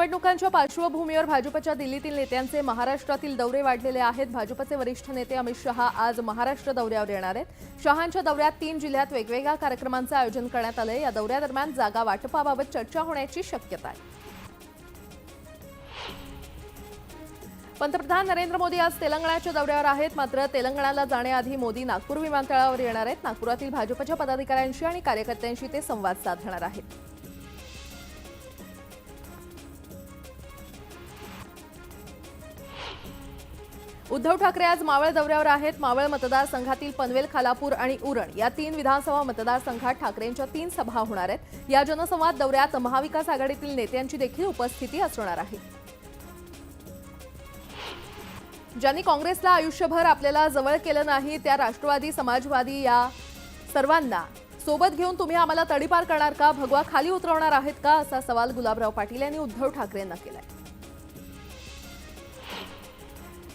निवडणुकांच्या पार्श्वभूमीवर भाजपच्या दिल्लीतील नेत्यांचे महाराष्ट्रातील दौरे वाढलेले आहेत. भाजपचे वरिष्ठ नेते अमित शहा आज महाराष्ट्र दौऱ्यावर येणार आहेत. शहांच्या दौऱ्यात तीन जिल्ह्यात वेगवेगळ्या कार्यक्रमांचं आयोजन करण्यात आलं या दौऱ्यादरम्यान जागा वाटपाबाबत चर्चा होण्याची शक्यता आहे. पंतप्रधान नरेंद्र मोदी आज तेलंगणाच्या दौऱ्यावर आहेत. मात्र तेलंगणाला जाण्याआधी मोदी नागपूर विमानतळावर येणार आहेत. नागपुरातील भाजपच्या पदाधिकाऱ्यांशी आणि कार्यकर्त्यांशी ते संवाद साधणार आहेत. उद्धव ठाकरे आज मावळ दौऱ्यावर आहेत. मावळ मतदारसंघातील पनवेल खालापूर आणि उरण या तीन विधानसभा मतदारसंघात ठाकरेंच्या तीन सभा होणार आहेत. या जनसंवाद दौऱ्यात महाविकास आघाडीतील नेत्यांची देखील उपस्थिती असणार आहे. ज्यांनी काँग्रेसला आयुष्यभर आपल्याला जवळ केलं नाही त्या राष्ट्रवादी समाजवादी या सर्वांना सोबत घेऊन तुम्ही आम्हाला तडीपार करणार का? भगवा खाली उतरवणार आहेत का? असा सवाल गुलाबराव पाटील यांनी उद्धव ठाकरेंना केलाय.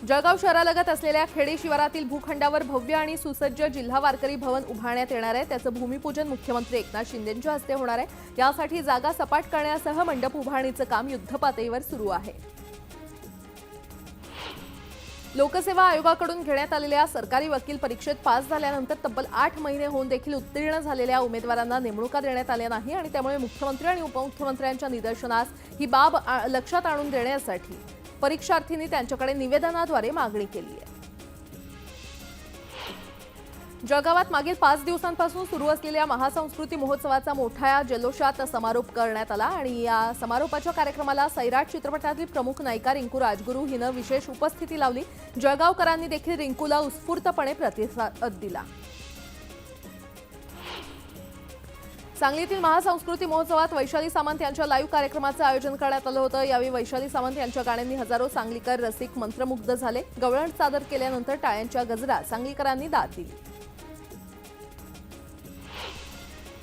जळगाव शहरालगत असलेल्या खेडे शिवारातील भूखंडावर भव्य आणि सुसज्ज जिल्हा वारकरी भवन उभारण्यात येणार आहे. त्याचं भूमिपूजन मुख्यमंत्री एकनाथ शिंदेंच्या हस्ते होणार आहे. यासाठी जागा सपाट करण्यासह मंडप उभारणीचं काम युद्धपातळीवर सुरू आहे. लोकसेवा आयोगाकडून घेण्यात आलेल्या सरकारी वकील परीक्षेत पास झाल्यानंतर तब्बल आठ महिने होऊन देखील उत्तीर्ण झालेल्या उमेदवारांना नेमणुका देण्यात आल्या नाही आणि त्यामुळे मुख्यमंत्री आणि उपमुख्यमंत्र्यांच्या निदर्शनास ही बाब लक्षात आणून देण्यासाठी परीक्षार्थींनी त्यांच्याकडे निवेदनाद्वारे मागणी केली आहे. जळगावात मागील पाच दिवसांपासून सुरू असलेल्या महासंस्कृती महोत्सवाचा मोठ्या जल्लोषात समारोप करण्यात आला आणि या समारोपाच्या कार्यक्रमाला सैराट चित्रपटातील प्रमुख नायिका रिंकू राजगुरू हिनं विशेष उपस्थिती लावली. जळगावकरांनी देखील रिंकूला उत्स्फूर्तपणे प्रतिसाद दिला. सांगलीतील महासंस्कृती महोत्सवात वैशाली सामंत यांच्या लाईव्ह कार्यक्रमाचं आयोजन करण्यात आलं होतं. यावेळी वैशाली सामंत यांच्या गाण्यांनी हजारो सांगलीकर रसिक मंत्रमुग्ध झाले. गवळण सादर केल्यानंतर टाळ्यांच्या गजरात सांगलीकरांनी दाद दिली.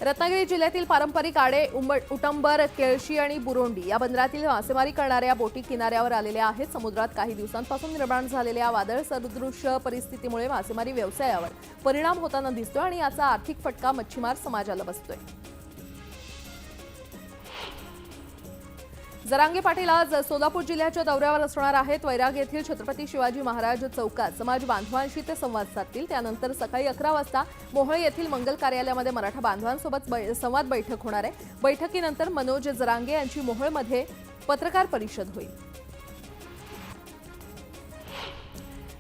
रत्नागिरी जिल्ह्यातील पारंपरिक आडे उंब- उटंबर केळशी आणि बुरोंडी या बंदरातील मासेमारी करणाऱ्या बोटी किनाऱ्यावर आलेल्या आहेत. समुद्रात काही दिवसांपासून निर्माण झालेल्या वादळ सदृश्य परिस्थितीमुळे मासेमारी व्यवसायावर परिणाम होताना दिसतोय आणि याचा आर्थिक फटका मच्छीमार समाजाला बसतोय. जरांगे पाटील आज सोलापूर जिल्ह्याच्या दौऱ्यावर असणार आहेत. वैराग येथील छत्रपती शिवाजी महाराज चौकात समाज बांधवांशी ते संवाद साधतील. त्यानंतर सकाळी अकरा वाजता मोहळ येथील मंगल कार्यालयामध्ये मराठा बांधवांसोबत बै- संवाद बैठक होणार आहे. बैठकीनंतर मनोज जरांगे यांची मोहोळमध्ये पत्रकार परिषद होईल.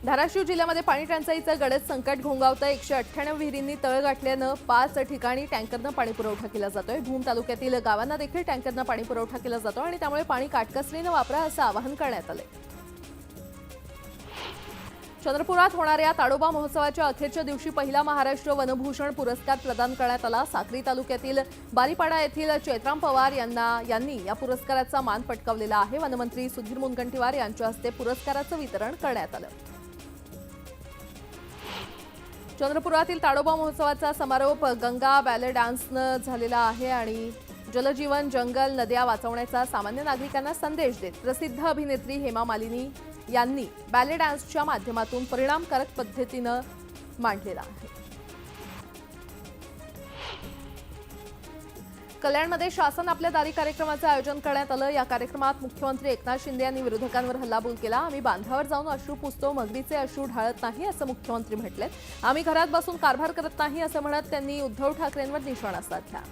धाराशिव जिल्ह्यामध्ये पाणी टंचाईचं गडद संकट घोंगावतं. एकशे अठ्ठ्याण्णव विहिरींनी तळ गाठल्यानं पाच ठिकाणी टँकरनं पाणी पुरवठा केला जातोय. भूम तालुक्यातील गावांना देखील टँकरनं पाणी पुरवठा केला जातो आणि त्यामुळे पाणी काटकसरीनं वापरा असं आवाहन करण्यात आलंय. चंद्रपुरात होणाऱ्या ताडोबा महोत्सवाच्या अखेरच्या दिवशी पहिला महाराष्ट्र वनभूषण पुरस्कार प्रदान करण्यात आला. साक्री तालुक्यातील बारीपाडा येथील चैत्राम पवार यांना यांनी या पुरस्काराचा मान पटकावलेला आहे. वनमंत्री सुधीर मुनगंटीवार यांच्या हस्ते पुरस्काराचं वितरण करण्यात आलं. चंद्रपुरातील ताडोबा महोत्सवाचा समारोप गंगा बॅले डान्सनं झालेला आहे आणि जलजीवन जंगल नद्या वाचवण्याचा सामान्य नागरिकांना संदेश देत प्रसिद्ध अभिनेत्री हेमा मालिनी यांनी बॅले डान्सच्या माध्यमातून परिणामकारक पद्धतीनं मांडलेला आहे. कल्याणमध्ये शासन आपल्या दारी कार्यक्रमाचं आयोजन करण्यात आलं. या कार्यक्रमात मुख्यमंत्री एकनाथ शिंदे यांनी विरोधकांवर हल्लाबोल केला. आम्ही बांधावर जाऊन अश्रू पुसतो मगरीचे अश्रू ढाळत नाही असं मुख्यमंत्री म्हटले आम्ही घरात बसून कारभार करत नाही असं म्हणत त्यांनी उद्धव ठाकरेंवर निशाणा साधला.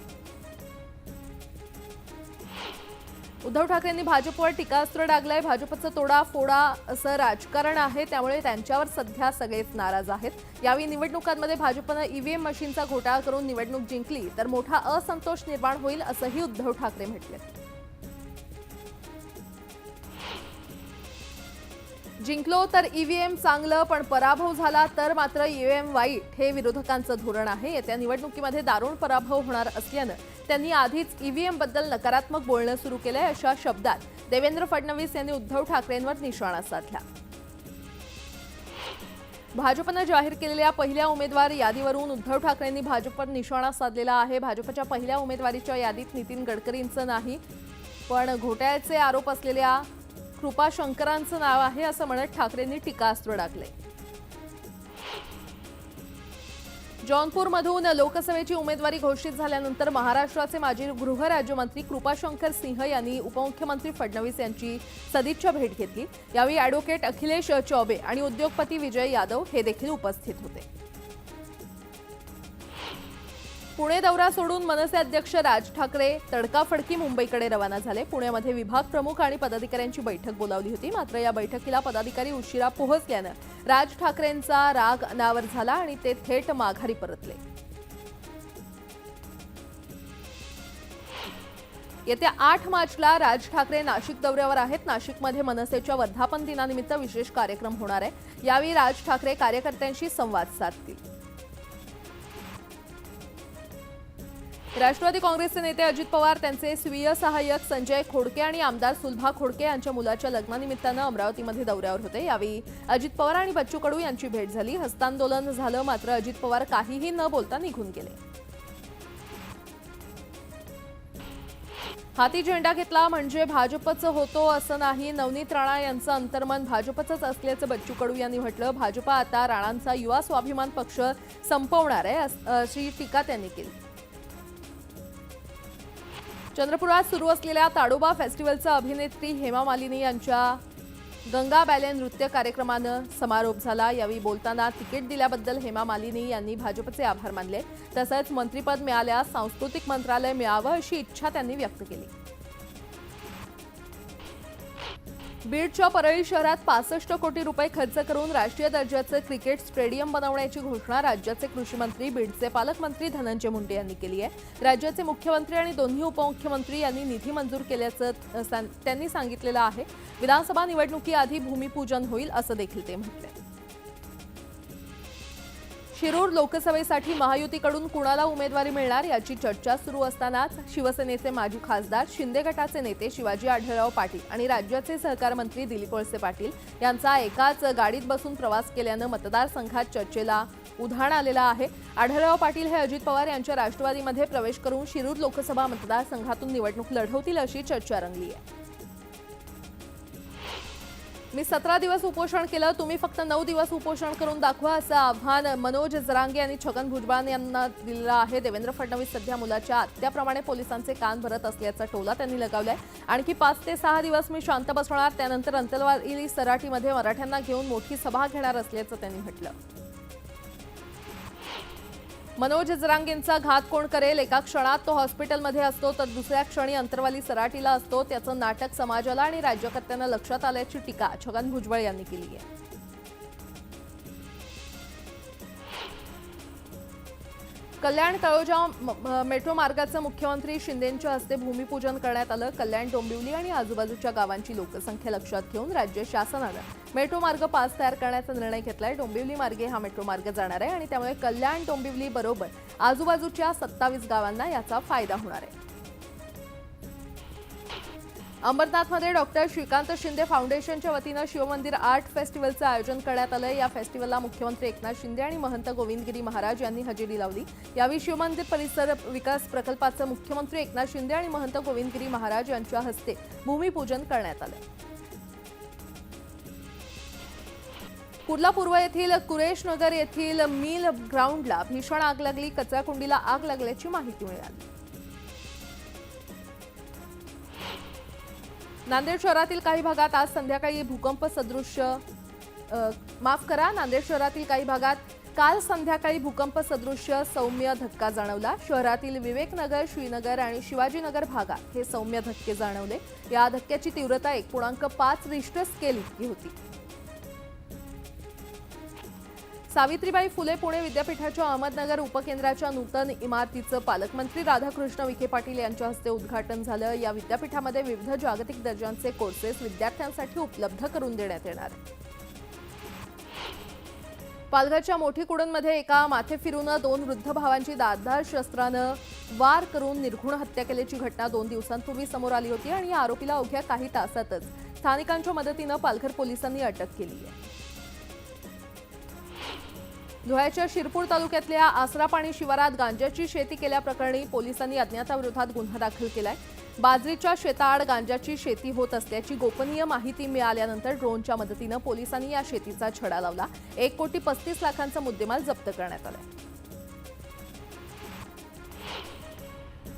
उद्धव ठाकरेंनी भाजपवर टीकास्त्र डागलंय. भाजपचं तोडा फोडा असं राजकारण आहे. त्यामुळे त्यांच्यावर सध्या सगळेच नाराज आहेत. यावेळी निवडणुकांमध्ये भाजपनं ईव्हीएम मशीनचा घोटाळा करून निवडणूक जिंकली तर मोठा असंतोष निर्माण होईल असंही उद्धव ठाकरे म्हटले. जिंकलो तर ईव्हीएम चांगलं पण पराभव झाला तर मात्र ईव्हीएम वाईट हे विरोधकांचं धोरण आहे. येत्या निवडणुकीमध्ये दारुण पराभव होणार असल्यानं त्यांनी आधीच ईव्हीएमबद्दल नकारात्मक बोलणं सुरू केलंय अशा शब्दात देवेंद्र फडणवीस यांनी उद्धव ठाकरेंवर निशाणा साधला. भाजपनं जाहीर केलेल्या पहिल्या उमेदवार यादीवरून उद्धव ठाकरेंनी भाजपवर निशाणा साधलेला आहे. भाजपच्या पहिल्या उमेदवारीच्या यादीत नितीन गडकरींचं नाही पण घोटाळ्याचे आरोप असलेल्या कृपा शंकरांचं नाव आहे असं म्हणत ठाकरेंनी टीकास्त्र टाकले जौनपूरमधून लोकसभेची उमेदवारी घोषित झाल्यानंतर महाराष्ट्राचे माजी गृहराज्यमंत्री कृपाशंकर सिंह यांनी उपमुख्यमंत्री फडणवीस यांची सदिच्छा भेट घेतली. यावेळी अॅडव्होकेट अखिलेश चौबे आणि उद्योगपती विजय यादव हे देखील उपस्थित होते. पुणे दौरा सोडून मनसे अध्यक्ष राज ठाकरे तडकाफडकी मुंबईकडे रवाना झाले. पुण्यामध्ये विभाग प्रमुख आणि पदाधिकाऱ्यांची बैठक बोलावली होती. मात्र या बैठकीला पदाधिकारी उशिरा पोहोचल्यानं राज ठाकरेंचा राग अनावर झाला आणि ते थेट माघारी परतले. येत्या आठ मार्चला राज ठाकरे नाशिक दौऱ्यावर आहेत. नाशिकमध्ये मनसेच्या वर्धापन दिनानिमित्त विशेष कार्यक्रम होणार आहे. यावेळी राज ठाकरे कार्यकर्त्यांशी संवाद साधतील. राष्ट्रवादी काँग्रेसचे नेते अजित पवार त्यांचे स्वीय सहाय्यक संजय खोडके आणि आमदार सुलभा खोडके यांच्या मुलाच्या लग्नानिमित्तानं अमरावतीमध्ये दौऱ्यावर होते. यावेळी अजित पवार आणि बच्चू कडू यांची भेट झाली. हस्तांदोलन झालं मात्र अजित पवार काहीही न बोलता निघून गेले. हाती झेंडा घेतला म्हणजे भाजपचं होतो असं नाही. नवनीत राणा यांचं अंतर्मन भाजपचंच असल्याचं बच्चू कडू यांनी म्हटलं. भाजपा आता राणांचा युवा स्वाभिमान पक्ष संपवणार आहे अशी टीका त्यांनी केली. चंद्रपुरात सुरू असलेल्या ताडोबा फेस्टिवलचा अभिनेत्री हेमा मालिनी यांच्या गंगा बॅले नृत्य कार्यक्रमानं समारोप झाला. यावेळी बोलताना तिकीट दिल्याबद्दल हेमा मालिनी यांनी भाजपचे आभार मानले. तसंच मंत्रीपद मिळाल्यास सांस्कृतिक मंत्रालय मिळावं अशी इच्छा त्यांनी व्यक्त केली. बीडच्या परळी शहरात पासष्ट कोटी रुपये खर्च करून राष्ट्रीय दर्जाचं क्रिकेट स्टेडियम बनवण्याची घोषणा राज्याचे कृषी मंत्री बीडचे पालकमंत्री धनंजय मुंडे यांनी केली आहे. राज्याचे मुख्यमंत्री आणि दोन्ही उपमुख्यमंत्री यांनी निधी मंजूर केल्याचं त्यांनी सांगितलेलं आहे. विधानसभा निवडणुकीआधी भूमिपूजन होईल असं देखील ते म्हटले. शिरूर लोकसभेसाठी महायुतीकडून कुणाला उमेदवारी मिळणार याची चर्चा सुरू असतानाच शिवसेनेचे माजी खासदार शिंदे गटाचे नेते शिवाजी आढळराव पाटील आणि राज्याचे सहकार मंत्री दिलीप वळसे पाटील यांचा एकाच गाडीत बसून प्रवास केल्यानं मतदारसंघात चर्चेला उधाण आलेलं आहे. आढळराव पाटील हे अजित पवार यांच्या राष्ट्रवादीमध्ये प्रवेश करून शिरूर लोकसभा मतदारसंघातून निवडणूक लढवतील अशी चर्चा रंगली आहे मी सतरा दिवस उपोषण केलं तुम्ही फक्त नऊ दिवस उपोषण करून दाखवा असं आव्हान मनोज जरांगे आणि छगन भुजबळ यांना दिलेलं आहे. देवेंद्र फडणवीस सध्या मुलाच्या आत्याप्रमाणे पोलिसांचे कान भरत असल्याचा टोला त्यांनी लगावलाय. आणखी पाच ते सहा दिवस मी शांत बसणार त्यानंतर अंतरवाली सराठीमध्ये मराठ्यांना घेऊन मोठी सभा घेणार असल्याचं त्यांनी म्हटलं. मनोज जरांगेंचा घात कोण करेल? एका क्षणात तो हॉस्पिटलमध्ये असतो तर दुसऱ्या क्षणी अंतरवाली सराटीला असतो. त्याचं नाटक समाजाला आणि राज्यकर्त्यांना लक्षात आल्याची टीका छगन भुजबळ यांनी केली आहे. कल्याण तळोजा म- मेट्रो मार्गाचं मुख्यमंत्री शिंदेंच्या हस्ते भूमिपूजन करण्यात आलं. कल्याण डोंबिवली आणि आजूबाजूच्या गावांची लोकसंख्या लक्षात घेऊन राज्य शासनानं मेट्रो मार्ग पास तयार करण्याचा निर्णय घेतलाय. डोंबिवली मार्गे हा मेट्रो मार्ग जाणार आहे आणि त्यामुळे कल्याण डोंबिवली बरोबर आजूबाजूच्या सत्तावीस गावांना याचा फायदा होणार आहे. अंबरनाथमध्ये डॉक्टर श्रीकांत शिंदे फाउंडेशनच्या वतीनं शिवमंदिर आर्ट फेस्टिवलचं आयोजन करण्यात आलं या फेस्टिवलला मुख्यमंत्री एकनाथ शिंदे आणि महंत गोविंदगिरी महाराज यांनी हजेरी लावली. यावेळी शिवमंदिर परिसर विकास प्रकल्पाचं मुख्यमंत्री एकनाथ शिंदे आणि महंत गोविंदगिरी महाराज यांच्या हस्ते भूमिपूजन करण्यात आलं. कुर्ला पूर्व येथील कुरेश नगर येथील मिल ग्राउंडला भीषण आग लागली. कचराकुंडीला आग लागल्याची माहिती मिळाली. नांदेड शहरातील काही भागात आज संध्याकाळी भूकंप सदृश्य माफ करा नांदेड शहरातील काही भागात काल संध्याकाळी भूकंप सदृश्य सौम्य धक्का जाणवला. शहरातील विवेकनगर श्रीनगर आणि शिवाजीनगर भागात हे सौम्य धक्के जाणवले. या धक्क्याची तीव्रता एक पूर्णांक पाच रिश्टर स्केल इतकी होती. सावित्रीबाई फुले पुणे विद्यापीठाच्या अहमदनगर उपकेंद्राच्या नूतन इमारतीचं पालकमंत्री राधाकृष्ण विखे पाटील यांच्या हस्ते उद्घाटन झालं. या विद्यापीठामध्ये विविध जागतिक दर्जांचे कोर्सेस विद्यार्थ्यांसाठी उपलब्ध करून देण्यात येणार. पालघरच्या मोठी कुडनमध्ये एका माथे फिरून दोन वृद्ध भावांची दादधार शस्त्रानं वार करून निर्घुण हत्या केल्याची घटना दोन दिवसांपूर्वी समोर आली होती आणि या आरोपीला अवघ्या काही तासातच स्थानिकांच्या मदतीनं पालघर पोलिसांनी अटक केली आहे. धुळ्याच्या शिरपूर तालुक्यातल्या आसरापाणी शिवारात गांजाची शेती केल्याप्रकरणी पोलिसांनी अज्ञाताविरोधात गुन्हा दाखल केलाय. बाजरीच्या शेताआड गांजाची शेती होत असल्याची गोपनीय माहिती मिळाल्यानंतर ड्रोनच्या मदतीनं पोलिसांनी या शेतीचा छडा लावला. एक कोटी पस्तीस लाखांचा मुद्देमाल जप्त करण्यात आलाय.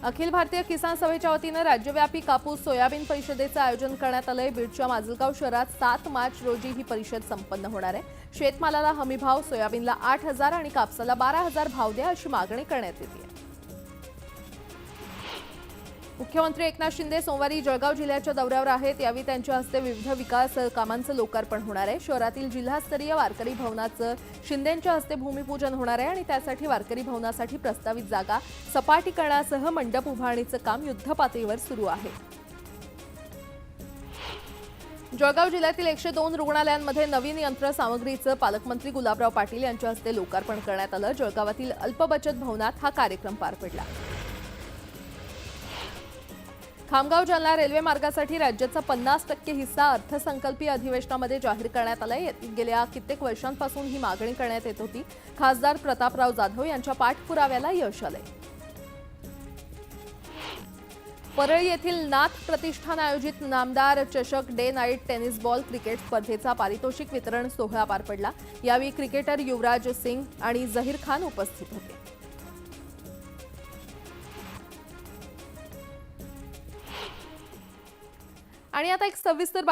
अखिल भारतीय किसान सभेच्या वतीनं राज्यव्यापी कापूस सोयाबीन परिषदेचं आयोजन करण्यात आलंय. बीडच्या माजलगाव शहरात सात मार्च रोजी ही परिषद संपन्न होणार आहे. शेतमालाला हमीभाव सोयाबीनला आठ हजार आणि कापसाला बारा हजार भाव द्या अशी मागणी करण्यात येते. मुख्यमंत्री एकनाथ शिंदे सोमवारी जळगाव जिल्ह्याच्या दौऱ्यावर आहेत. यावेळी त्यांच्या हस्ते विविध विकास कामांचं लोकार्पण होणार आहे. शहरातील जिल्हास्तरीय वारकरी भवनाचं शिंदेंच्या हस्ते भूमिपूजन होणार आहे आणि त्यासाठी वारकरी भवनासाठी प्रस्तावित जागा सपाटीकरणासह मंडप उभारणीचं काम युद्धपातळीवर सुरू आहे. जळगाव जिल्ह्यातील एकशे दोन रुग्णालयांमध्ये नवीन यंत्रसामग्रीचं पालकमंत्री गुलाबराव पाटील यांच्या हस्ते लोकार्पण करण्यात आलं. जळगावातील अल्पबचत भवनात हा कार्यक्रम पार पडला. खामगाव जालना रेल्वे मार्गासाठी राज्याचा पन्नास टक्के हिस्सा अर्थसंकल्पीय अधिवेशनामध्ये जाहीर करण्यात आलाय. गेल्या कित्येक वर्षांपासून ही मागणी करण्यात येत होती. खासदार प्रतापराव जाधव यांच्या पाठपुराव्याला यश आलंय. परळी येथील नाथ प्रतिष्ठान आयोजित नामदार चषक day night tennis ball cricket स्पर्धेचा पारितोषिक वितरण सोहळा पार पडला. यावेळी क्रिकेटर युवराज सिंग आणि जहीर खान उपस्थित होते. आणि आता एक सविस्तर